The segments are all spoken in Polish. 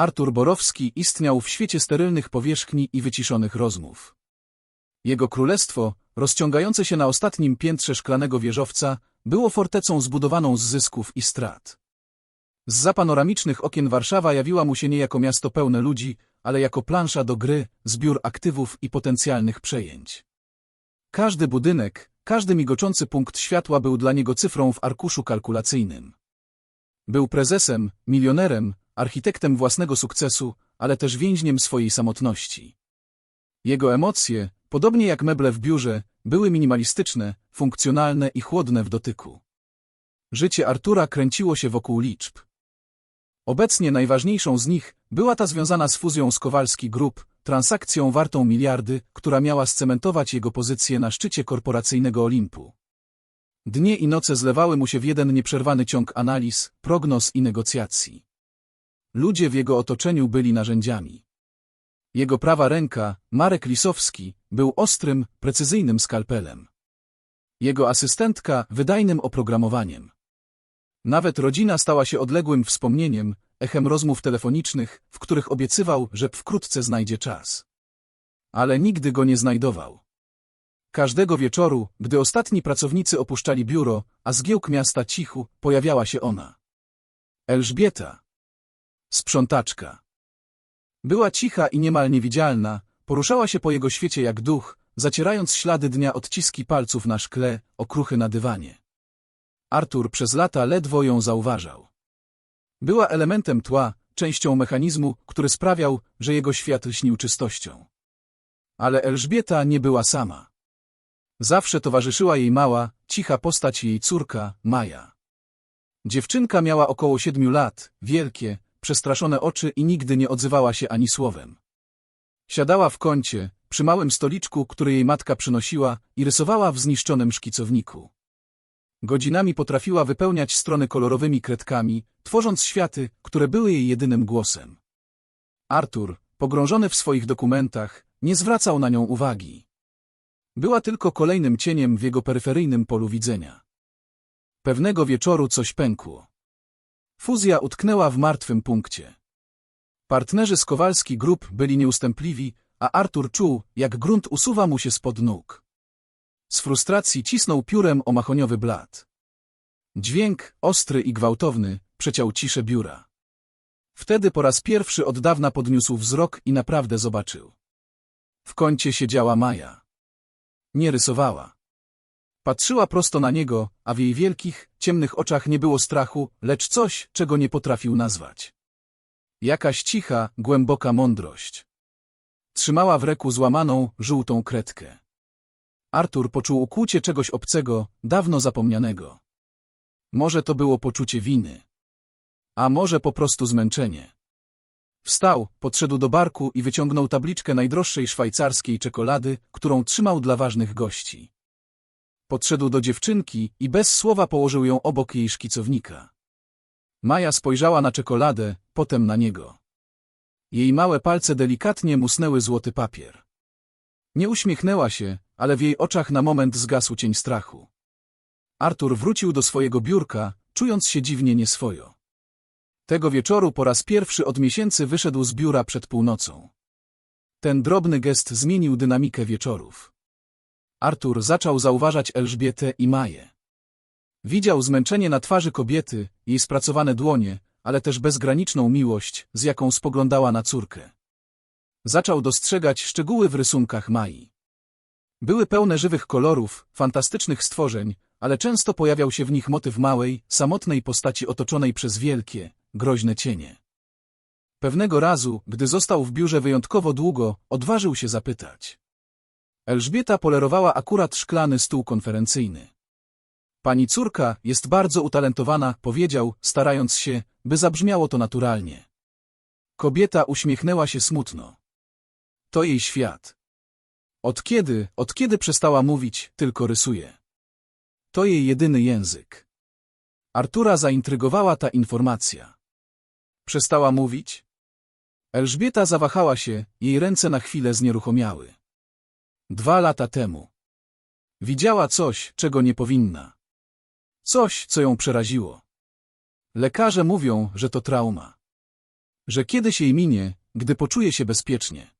Artur Borowski istniał w świecie sterylnych powierzchni i wyciszonych rozmów. Jego królestwo, rozciągające się na ostatnim piętrze szklanego wieżowca, było fortecą zbudowaną z zysków i strat. Z panoramicznych okien Warszawa jawiła mu się nie jako miasto pełne ludzi, ale jako plansza do gry, zbiór aktywów i potencjalnych przejęć. Każdy budynek, każdy migoczący punkt światła był dla niego cyfrą w arkuszu kalkulacyjnym. Był prezesem, milionerem, architektem własnego sukcesu, ale też więźniem swojej samotności. Jego emocje, podobnie jak meble w biurze, były minimalistyczne, funkcjonalne i chłodne w dotyku. Życie Artura kręciło się wokół liczb. Obecnie najważniejszą z nich była ta związana z fuzją z Kowalski Group, transakcją wartą miliardy, która miała scementować jego pozycję na szczycie korporacyjnego Olimpu. Dnie i noce zlewały mu się w jeden nieprzerwany ciąg analiz, prognoz i negocjacji. Ludzie w jego otoczeniu byli narzędziami. Jego prawa ręka, Marek Lisowski, był ostrym, precyzyjnym skalpelem. Jego asystentka wydajnym oprogramowaniem. Nawet rodzina stała się odległym wspomnieniem, echem rozmów telefonicznych, w których obiecywał, że wkrótce znajdzie czas. Ale nigdy go nie znajdował. Każdego wieczoru, gdy ostatni pracownicy opuszczali biuro, a zgiełk miasta cichu, pojawiała się ona. Elżbieta. Sprzątaczka. Była cicha i niemal niewidzialna, poruszała się po jego świecie jak duch, zacierając ślady dnia odciski palców na szkle, okruchy na dywanie. Artur przez lata ledwo ją zauważał. Była elementem tła, częścią mechanizmu, który sprawiał, że jego świat lśnił czystością. Ale Elżbieta nie była sama. Zawsze towarzyszyła jej mała, cicha postać jej córka, Maja. Dziewczynka miała około siedmiu lat, wielkie, przestraszone oczy i nigdy nie odzywała się ani słowem. Siadała w kącie, przy małym stoliczku, który jej matka przynosiła i rysowała w zniszczonym szkicowniku. Godzinami potrafiła wypełniać strony kolorowymi kredkami, tworząc światy, które były jej jedynym głosem. Artur, pogrążony w swoich dokumentach, nie zwracał na nią uwagi. Była tylko kolejnym cieniem w jego peryferyjnym polu widzenia. Pewnego wieczoru coś pękło. Fuzja utknęła w martwym punkcie. Partnerzy z Kowalski Group byli nieustępliwi, a Artur czuł, jak grunt usuwa mu się spod nóg. Z frustracji cisnął piórem o mahoniowy blat. Dźwięk, ostry i gwałtowny, przeciął ciszę biura. Wtedy po raz pierwszy od dawna podniósł wzrok i naprawdę zobaczył. W kącie siedziała Maja. Nie rysowała. Patrzyła prosto na niego, a w jej wielkich, ciemnych oczach nie było strachu, lecz coś, czego nie potrafił nazwać. Jakaś cicha, głęboka mądrość. Trzymała w ręku złamaną, żółtą kredkę. Artur poczuł ukłucie czegoś obcego, dawno zapomnianego. Może to było poczucie winy. A może po prostu zmęczenie. Wstał, podszedł do barku i wyciągnął tabliczkę najdroższej szwajcarskiej czekolady, którą trzymał dla ważnych gości. Podszedł do dziewczynki i bez słowa położył ją obok jej szkicownika. Maja spojrzała na czekoladę, potem na niego. Jej małe palce delikatnie musnęły złoty papier. Nie uśmiechnęła się, ale w jej oczach na moment zgasł cień strachu. Artur wrócił do swojego biurka, czując się dziwnie nieswojo. Tego wieczoru po raz pierwszy od miesięcy wyszedł z biura przed północą. Ten drobny gest zmienił dynamikę wieczorów. Artur zaczął zauważać Elżbietę i Maję. Widział zmęczenie na twarzy kobiety, jej spracowane dłonie, ale też bezgraniczną miłość, z jaką spoglądała na córkę. Zaczął dostrzegać szczegóły w rysunkach Mai. Były pełne żywych kolorów, fantastycznych stworzeń, ale często pojawiał się w nich motyw małej, samotnej postaci otoczonej przez wielkie, groźne cienie. Pewnego razu, gdy został w biurze wyjątkowo długo, odważył się zapytać. Elżbieta polerowała akurat szklany stół konferencyjny. Pani córka jest bardzo utalentowana, powiedział, starając się, by zabrzmiało to naturalnie. Kobieta uśmiechnęła się smutno. To jej świat. Od kiedy, od kiedy przestała mówić, tylko rysuje. To jej jedyny język. Artura zaintrygowała ta informacja. Przestała mówić? Elżbieta zawahała się, jej ręce na chwilę znieruchomiały. Dwa lata temu. Widziała coś, czego nie powinna. Coś, co ją przeraziło. Lekarze mówią, że to trauma. że kiedyś jej minie, gdy poczuje się bezpiecznie.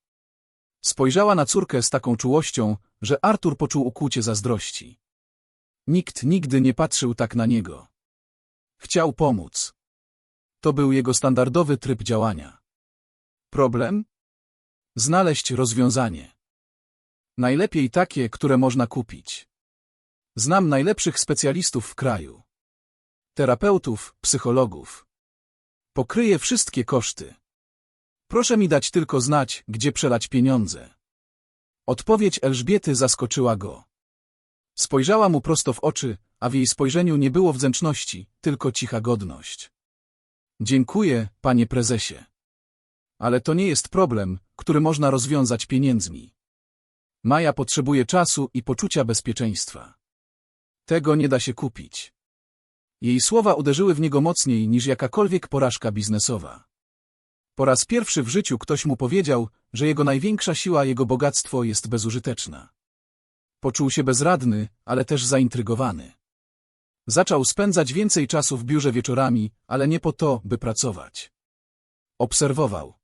Spojrzała na córkę z taką czułością, że Artur poczuł ukłucie zazdrości. Nikt nigdy nie patrzył tak na niego. Chciał pomóc. To był jego standardowy tryb działania. Problem? Znaleźć rozwiązanie. Najlepiej takie, które można kupić. Znam najlepszych specjalistów w kraju. Terapeutów, psychologów. Pokryję wszystkie koszty. Proszę mi dać tylko znać, gdzie przelać pieniądze. Odpowiedź Elżbiety zaskoczyła go. Spojrzała mu prosto w oczy, a w jej spojrzeniu nie było wdzięczności, tylko cicha godność. Dziękuję, panie prezesie. Ale to nie jest problem, który można rozwiązać pieniędzmi. Maja potrzebuje czasu i poczucia bezpieczeństwa. Tego nie da się kupić. Jej słowa uderzyły w niego mocniej niż jakakolwiek porażka biznesowa. Po raz pierwszy w życiu ktoś mu powiedział, że jego największa siła, jego bogactwo jest bezużyteczna. Poczuł się bezradny, ale też zaintrygowany. Zaczął spędzać więcej czasu w biurze wieczorami, ale nie po to, by pracować. Obserwował.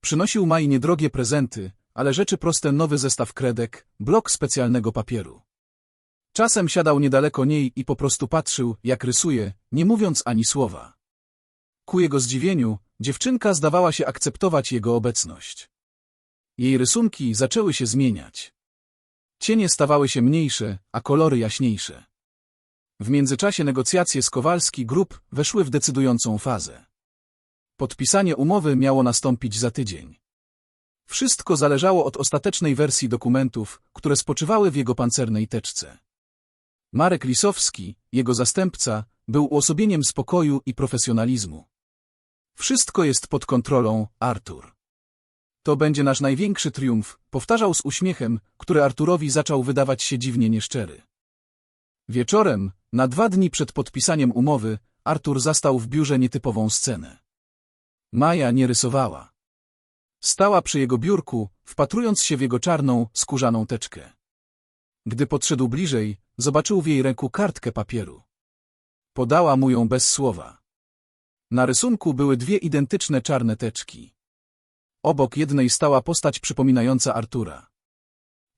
Przynosił Mai niedrogie prezenty, ale rzeczy proste nowy zestaw kredek, blok specjalnego papieru. Czasem siadał niedaleko niej i po prostu patrzył, jak rysuje, nie mówiąc ani słowa. Ku jego zdziwieniu, dziewczynka zdawała się akceptować jego obecność. Jej rysunki zaczęły się zmieniać. Cienie stawały się mniejsze, a kolory jaśniejsze. W międzyczasie negocjacje z Kowalski Group weszły w decydującą fazę. Podpisanie umowy miało nastąpić za tydzień. Wszystko zależało od ostatecznej wersji dokumentów, które spoczywały w jego pancernej teczce. Marek Lisowski, jego zastępca, był uosobieniem spokoju i profesjonalizmu. Wszystko jest pod kontrolą, Artur. To będzie nasz największy triumf, powtarzał z uśmiechem, który Arturowi zaczął wydawać się dziwnie nieszczery. Wieczorem, na dwa dni przed podpisaniem umowy, Artur zastał w biurze nietypową scenę. Maja nie rysowała. Stała przy jego biurku, wpatrując się w jego czarną, skórzaną teczkę. Gdy podszedł bliżej, zobaczył w jej ręku kartkę papieru. Podała mu ją bez słowa. Na rysunku były dwie identyczne czarne teczki. Obok jednej stała postać przypominająca Artura.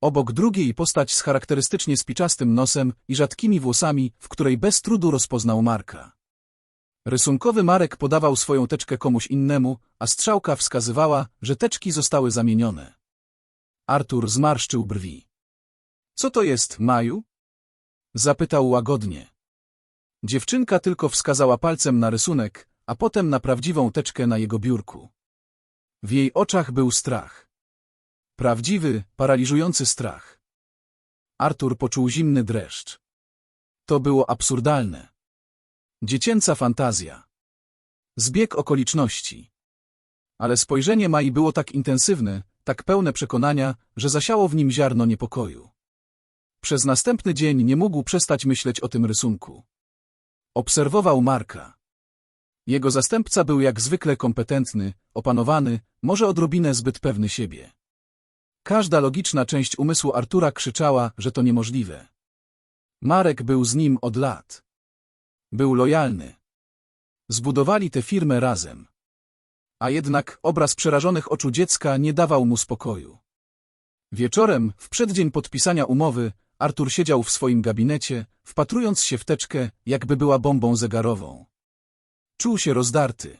Obok drugiej postać z charakterystycznie spiczastym nosem i rzadkimi włosami, w której bez trudu rozpoznał Marka. Rysunkowy Marek podawał swoją teczkę komuś innemu, a strzałka wskazywała, że teczki zostały zamienione. Artur zmarszczył brwi. Co to jest, Maju? Zapytał łagodnie. Dziewczynka tylko wskazała palcem na rysunek, a potem na prawdziwą teczkę na jego biurku. W jej oczach był strach. Prawdziwy, paraliżujący strach. Artur poczuł zimny dreszcz. To było absurdalne. Dziecięca fantazja. Zbieg okoliczności. Ale spojrzenie Mai było tak intensywne, tak pełne przekonania, że zasiało w nim ziarno niepokoju. Przez następny dzień nie mógł przestać myśleć o tym rysunku. Obserwował Marka. Jego zastępca był jak zwykle kompetentny, opanowany, może odrobinę zbyt pewny siebie. Każda logiczna część umysłu Artura krzyczała, że to niemożliwe. Marek był z nim od lat. Był lojalny. Zbudowali tę firmę razem. A jednak obraz przerażonych oczu dziecka nie dawał mu spokoju. Wieczorem, w przeddzień podpisania umowy, Artur siedział w swoim gabinecie, wpatrując się w teczkę, jakby była bombą zegarową. Czuł się rozdarty.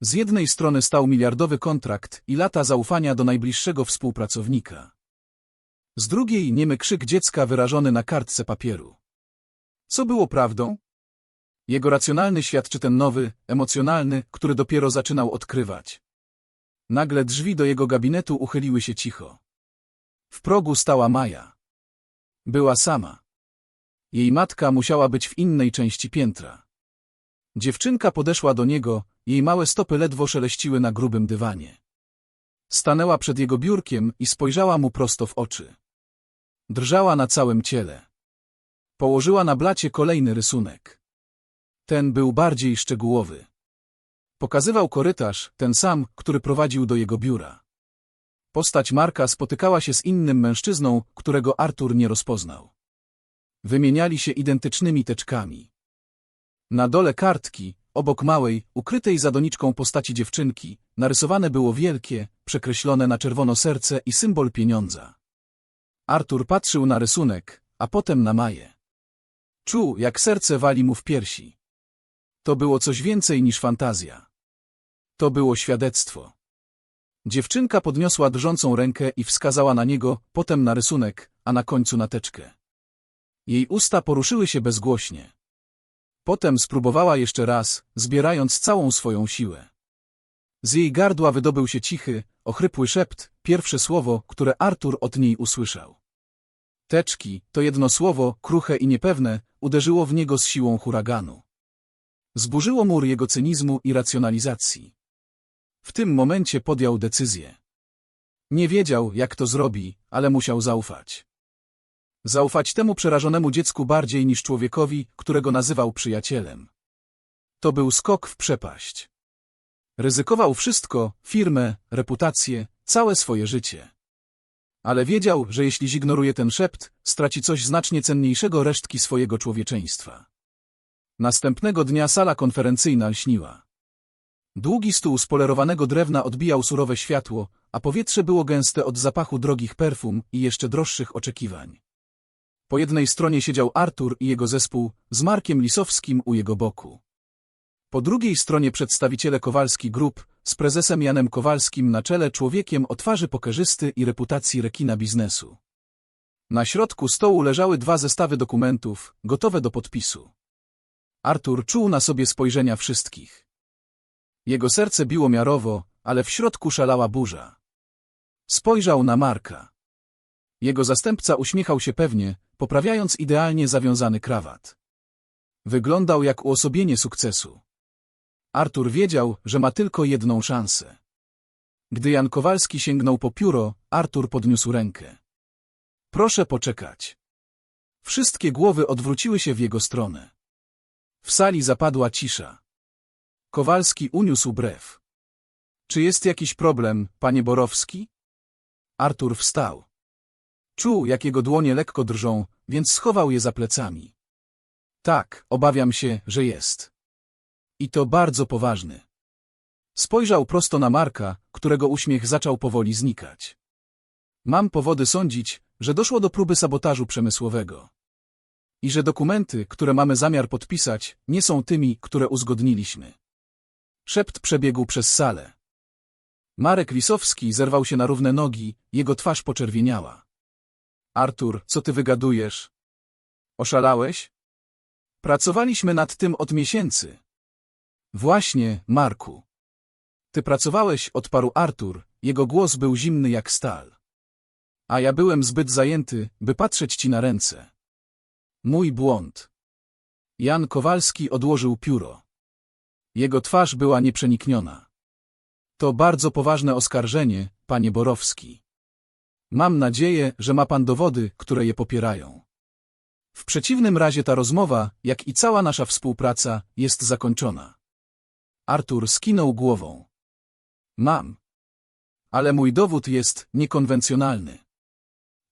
Z jednej strony stał miliardowy kontrakt i lata zaufania do najbliższego współpracownika. Z drugiej niemy krzyk dziecka wyrażony na kartce papieru. Co było prawdą? Jego racjonalny świat czy ten nowy, emocjonalny, który dopiero zaczynał odkrywać. Nagle drzwi do jego gabinetu uchyliły się cicho. W progu stała Maja. Była sama. Jej matka musiała być w innej części piętra. Dziewczynka podeszła do niego, jej małe stopy ledwo szeleściły na grubym dywanie. Stanęła przed jego biurkiem i spojrzała mu prosto w oczy. Drżała na całym ciele. Położyła na blacie kolejny rysunek. Ten był bardziej szczegółowy. Pokazywał korytarz, ten sam, który prowadził do jego biura. Postać Marka spotykała się z innym mężczyzną, którego Artur nie rozpoznał. Wymieniali się identycznymi teczkami. Na dole kartki, obok małej, ukrytej za doniczką postaci dziewczynki, narysowane było wielkie, przekreślone na czerwono serce i symbol pieniądza. Artur patrzył na rysunek, a potem na Maję. Czuł, jak serce wali mu w piersi. To było coś więcej niż fantazja. To było świadectwo. Dziewczynka podniosła drżącą rękę i wskazała na niego, potem na rysunek, a na końcu na teczkę. Jej usta poruszyły się bezgłośnie. Potem spróbowała jeszcze raz, zbierając całą swoją siłę. Z jej gardła wydobył się cichy, ochrypły szept, pierwsze słowo, które Artur od niej usłyszał. Teczki, to jedno słowo, kruche i niepewne, uderzyło w niego z siłą huraganu. Zburzyło mur jego cynizmu i racjonalizacji. W tym momencie podjął decyzję. Nie wiedział, jak to zrobi, ale musiał zaufać. Zaufać temu przerażonemu dziecku bardziej niż człowiekowi, którego nazywał przyjacielem. To był skok w przepaść. Ryzykował wszystko, firmę, reputację, całe swoje życie. Ale wiedział, że jeśli zignoruje ten szept, straci coś znacznie cenniejszego resztki swojego człowieczeństwa. Następnego dnia sala konferencyjna lśniła. Długi stół z polerowanego drewna odbijał surowe światło, a powietrze było gęste od zapachu drogich perfum i jeszcze droższych oczekiwań. Po jednej stronie siedział Artur i jego zespół, z Markiem Lisowskim u jego boku. Po drugiej stronie przedstawiciele Kowalski Group, z prezesem Janem Kowalskim na czele człowiekiem o twarzy pokerzysty i reputacji rekina biznesu. Na środku stołu leżały dwa zestawy dokumentów, gotowe do podpisu. Artur czuł na sobie spojrzenia wszystkich. Jego serce biło miarowo, ale w środku szalała burza. Spojrzał na Marka. Jego zastępca uśmiechał się pewnie, poprawiając idealnie zawiązany krawat. Wyglądał jak uosobienie sukcesu. Artur wiedział, że ma tylko jedną szansę. Gdy Jan Kowalski sięgnął po pióro, Artur podniósł rękę. Proszę poczekać. Wszystkie głowy odwróciły się w jego stronę. W sali zapadła cisza. Kowalski uniósł brew. Czy jest jakiś problem, panie Borowski? Artur wstał. Czuł, jak jego dłonie lekko drżą, więc schował je za plecami. Tak, obawiam się, że jest. I to bardzo poważny. Spojrzał prosto na Marka, którego uśmiech zaczął powoli znikać. Mam powody sądzić, że doszło do próby sabotażu przemysłowego. I że dokumenty, które mamy zamiar podpisać, nie są tymi, które uzgodniliśmy. Szept przebiegł przez salę. Marek Lisowski zerwał się na równe nogi, jego twarz poczerwieniała. Artur, co ty wygadujesz? Oszalałeś? Pracowaliśmy nad tym od miesięcy. Właśnie, Marku. Ty pracowałeś, odparł Artur, jego głos był zimny jak stal. A ja byłem zbyt zajęty, by patrzeć ci na ręce. Mój błąd. Jan Kowalski odłożył pióro. Jego twarz była nieprzenikniona. To bardzo poważne oskarżenie, panie Borowski. Mam nadzieję, że ma pan dowody, które je popierają. W przeciwnym razie ta rozmowa, jak i cała nasza współpraca, jest zakończona. Artur skinął głową. Mam. Ale mój dowód jest niekonwencjonalny.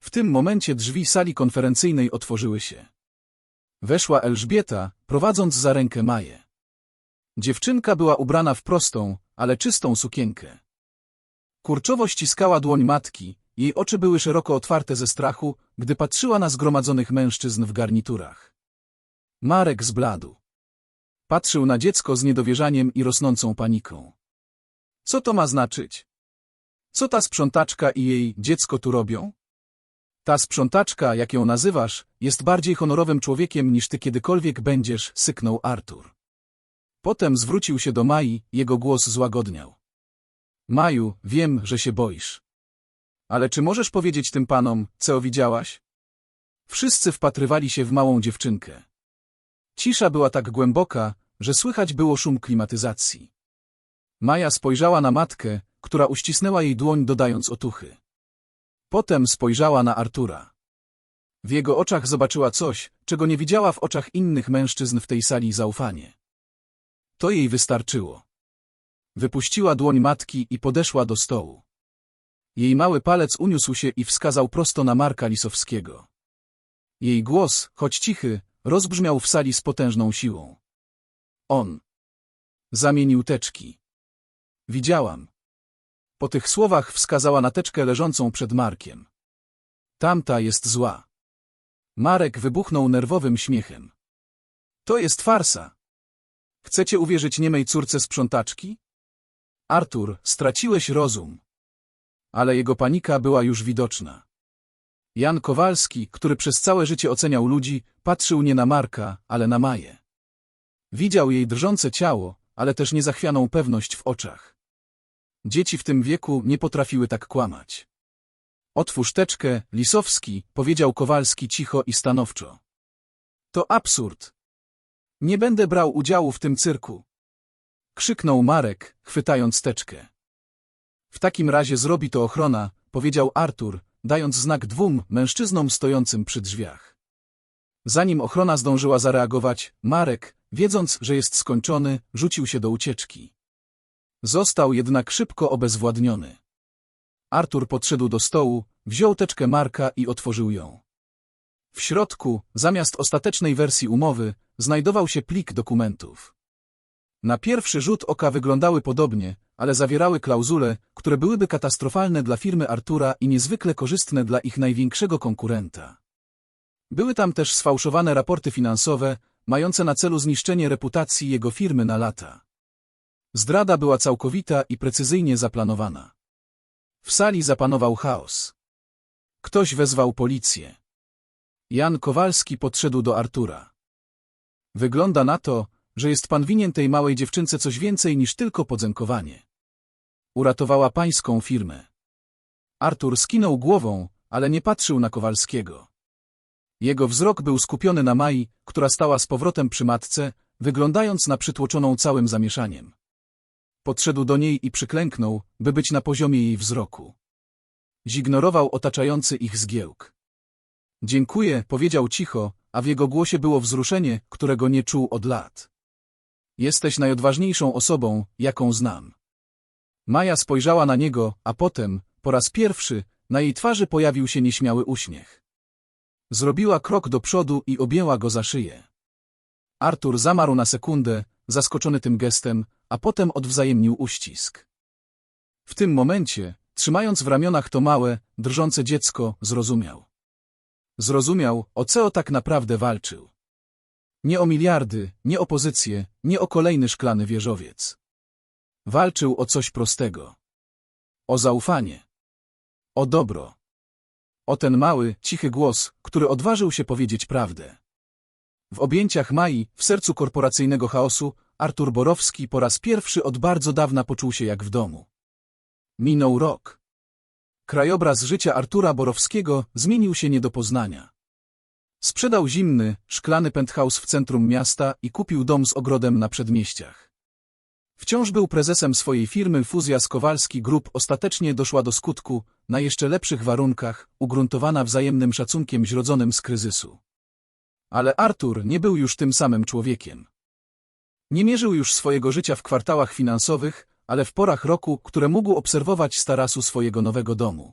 W tym momencie drzwi sali konferencyjnej otworzyły się. Weszła Elżbieta, prowadząc za rękę Maję. Dziewczynka była ubrana w prostą, ale czystą sukienkę. Kurczowo ściskała dłoń matki, jej oczy były szeroko otwarte ze strachu, gdy patrzyła na zgromadzonych mężczyzn w garniturach. Marek zbladł. Patrzył na dziecko z niedowierzaniem i rosnącą paniką. Co to ma znaczyć? Co ta sprzątaczka i jej dziecko tu robią? Ta sprzątaczka, jak ją nazywasz, jest bardziej honorowym człowiekiem niż ty kiedykolwiek będziesz, syknął Artur. Potem zwrócił się do Mai, jego głos złagodniał. Maju, wiem, że się boisz. Ale czy możesz powiedzieć tym panom, co widziałaś? Wszyscy wpatrywali się w małą dziewczynkę. Cisza była tak głęboka, że słychać było szum klimatyzacji. Maja spojrzała na matkę, która uścisnęła jej dłoń dodając otuchy. Potem spojrzała na Artura. W jego oczach zobaczyła coś, czego nie widziała w oczach innych mężczyzn w tej sali zaufanie. To jej wystarczyło. Wypuściła dłoń matki i podeszła do stołu. Jej mały palec uniósł się i wskazał prosto na Marka Lisowskiego. Jej głos, choć cichy, rozbrzmiał w sali z potężną siłą. On. Zamienił teczki. Widziałam. Po tych słowach wskazała na teczkę leżącą przed Markiem. Tamta jest zła. Marek wybuchnął nerwowym śmiechem. To jest farsa. Chcecie uwierzyć niemej córce sprzątaczki? Artur, straciłeś rozum. Ale jego panika była już widoczna. Jan Kowalski, który przez całe życie oceniał ludzi, patrzył nie na Marka, ale na Maję. Widział jej drżące ciało, ale też niezachwianą pewność w oczach. Dzieci w tym wieku nie potrafiły tak kłamać. Otwórz teczkę, Lisowski, powiedział Kowalski cicho i stanowczo. To absurd. Nie będę brał udziału w tym cyrku. Krzyknął Marek, chwytając teczkę. W takim razie zrobi to ochrona, powiedział Artur, dając znak dwóm mężczyznom stojącym przy drzwiach. Zanim ochrona zdążyła zareagować, Marek, wiedząc, że jest skończony, rzucił się do ucieczki. Został jednak szybko obezwładniony. Artur podszedł do stołu, wziął teczkę Marka i otworzył ją. W środku, zamiast ostatecznej wersji umowy, znajdował się plik dokumentów. Na pierwszy rzut oka wyglądały podobnie, ale zawierały klauzule, które byłyby katastrofalne dla firmy Artura i niezwykle korzystne dla ich największego konkurenta. Były tam też sfałszowane raporty finansowe, mające na celu zniszczenie reputacji jego firmy na lata. Zdrada była całkowita i precyzyjnie zaplanowana. W sali zapanował chaos. Ktoś wezwał policję. Jan Kowalski podszedł do Artura. Wygląda na to, że jest pan winien tej małej dziewczynce coś więcej niż tylko podzękowanie. Uratowała pańską firmę. Artur skinął głową, ale nie patrzył na Kowalskiego. Jego wzrok był skupiony na Mai, która stała z powrotem przy matce, wyglądając na przytłoczoną całym zamieszaniem. Podszedł do niej i przyklęknął, by być na poziomie jej wzroku. Zignorował otaczający ich zgiełk. Dziękuję, powiedział cicho, a w jego głosie było wzruszenie, którego nie czuł od lat. Jesteś najodważniejszą osobą, jaką znam. Maja spojrzała na niego, a potem, po raz pierwszy, na jej twarzy pojawił się nieśmiały uśmiech. Zrobiła krok do przodu i objęła go za szyję. Artur zamarł na sekundę, zaskoczony tym gestem, a potem odwzajemnił uścisk. W tym momencie, trzymając w ramionach to małe, drżące dziecko, zrozumiał. Zrozumiał, o co tak naprawdę walczył. Nie o miliardy, nie o pozycję, nie o kolejny szklany wieżowiec. Walczył o coś prostego. O zaufanie. O dobro. O ten mały, cichy głos, który odważył się powiedzieć prawdę. W objęciach Mai, w sercu korporacyjnego chaosu, Artur Borowski po raz pierwszy od bardzo dawna poczuł się jak w domu. Minął rok. Krajobraz życia Artura Borowskiego zmienił się nie do poznania. Sprzedał zimny, szklany penthouse w centrum miasta i kupił dom z ogrodem na przedmieściach. Wciąż był prezesem swojej firmy Fuzja Skowalski Group ostatecznie doszła do skutku, na jeszcze lepszych warunkach, ugruntowana wzajemnym szacunkiem zrodzonym z kryzysu. Ale Artur nie był już tym samym człowiekiem. Nie mierzył już swojego życia w kwartałach finansowych, ale w porach roku, które mógł obserwować z tarasu swojego nowego domu.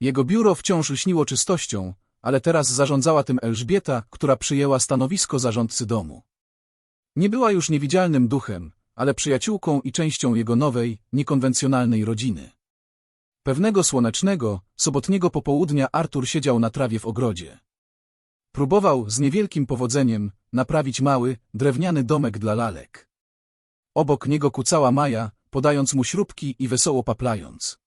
Jego biuro wciąż lśniło czystością, ale teraz zarządzała tym Elżbieta, która przyjęła stanowisko zarządcy domu. Nie była już niewidzialnym duchem, ale przyjaciółką i częścią jego nowej, niekonwencjonalnej rodziny. Pewnego słonecznego, sobotniego popołudnia Artur siedział na trawie w ogrodzie. Próbował z niewielkim powodzeniem naprawić mały, drewniany domek dla lalek. Obok niego kucała Maja, podając mu śrubki i wesoło paplając.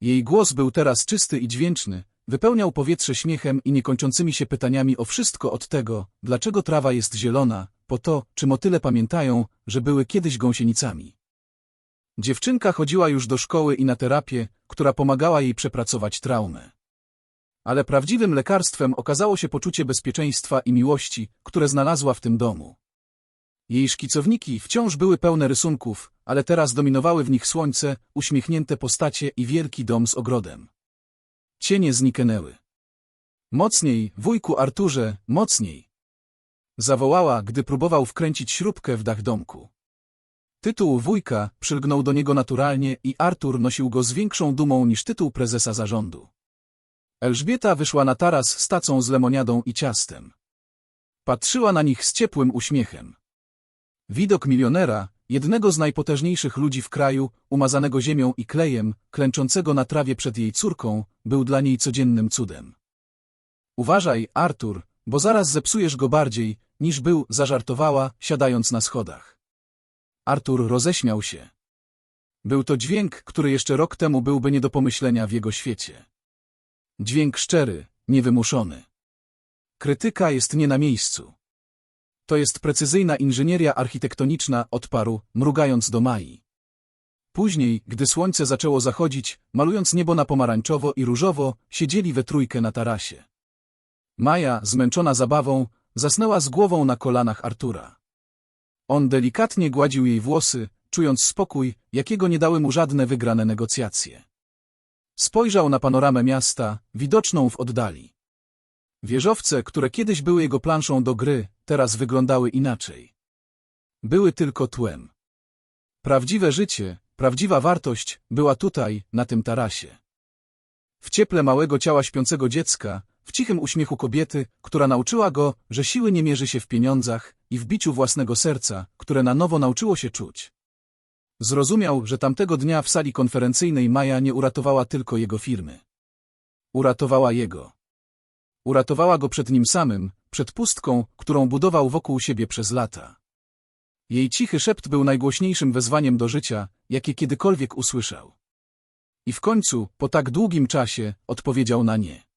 Jej głos był teraz czysty i dźwięczny, wypełniał powietrze śmiechem i niekończącymi się pytaniami o wszystko od tego, dlaczego trawa jest zielona, po to, czy motyle pamiętają, że były kiedyś gąsienicami. Dziewczynka chodziła już do szkoły i na terapię, która pomagała jej przepracować traumę. Ale prawdziwym lekarstwem okazało się poczucie bezpieczeństwa i miłości, które znalazła w tym domu. Jej szkicowniki wciąż były pełne rysunków, ale teraz dominowały w nich słońce, uśmiechnięte postacie i wielki dom z ogrodem. Cienie zniknęły. Mocniej, wujku Arturze, mocniej! Zawołała, gdy próbował wkręcić śrubkę w dach domku. Tytuł wujka przylgnął do niego naturalnie i Artur nosił go z większą dumą niż tytuł prezesa zarządu. Elżbieta wyszła na taras z tacą z lemoniadą i ciastem. Patrzyła na nich z ciepłym uśmiechem. Widok milionera, jednego z najpotężniejszych ludzi w kraju, umazanego ziemią i klejem, klęczącego na trawie przed jej córką, był dla niej codziennym cudem. Uważaj, Artur, bo zaraz zepsujesz go bardziej, niż był, zażartowała, siadając na schodach. Artur roześmiał się. Był to dźwięk, który jeszcze rok temu byłby nie do pomyślenia w jego świecie. Dźwięk szczery, niewymuszony. Krytyka jest nie na miejscu. To jest precyzyjna inżynieria architektoniczna, odparł, mrugając do Mai. Później, gdy słońce zaczęło zachodzić, malując niebo na pomarańczowo i różowo, siedzieli we trójkę na tarasie. Maja, zmęczona zabawą, zasnęła z głową na kolanach Artura. On delikatnie gładził jej włosy, czując spokój, jakiego nie dały mu żadne wygrane negocjacje. Spojrzał na panoramę miasta, widoczną w oddali. Wieżowce, które kiedyś były jego planszą do gry, teraz wyglądały inaczej. Były tylko tłem. Prawdziwe życie, prawdziwa wartość była tutaj, na tym tarasie. W cieple małego ciała śpiącego dziecka, w cichym uśmiechu kobiety, która nauczyła go, że siły nie mierzy się w pieniądzach i w biciu własnego serca, które na nowo nauczyło się czuć. Zrozumiał, że tamtego dnia w sali konferencyjnej Maja nie uratowała tylko jego firmy. Uratowała jego. Uratowała go przed nim samym, przed pustką, którą budował wokół siebie przez lata. Jej cichy szept był najgłośniejszym wezwaniem do życia, jakie kiedykolwiek usłyszał. I w końcu, po tak długim czasie, odpowiedział na nie.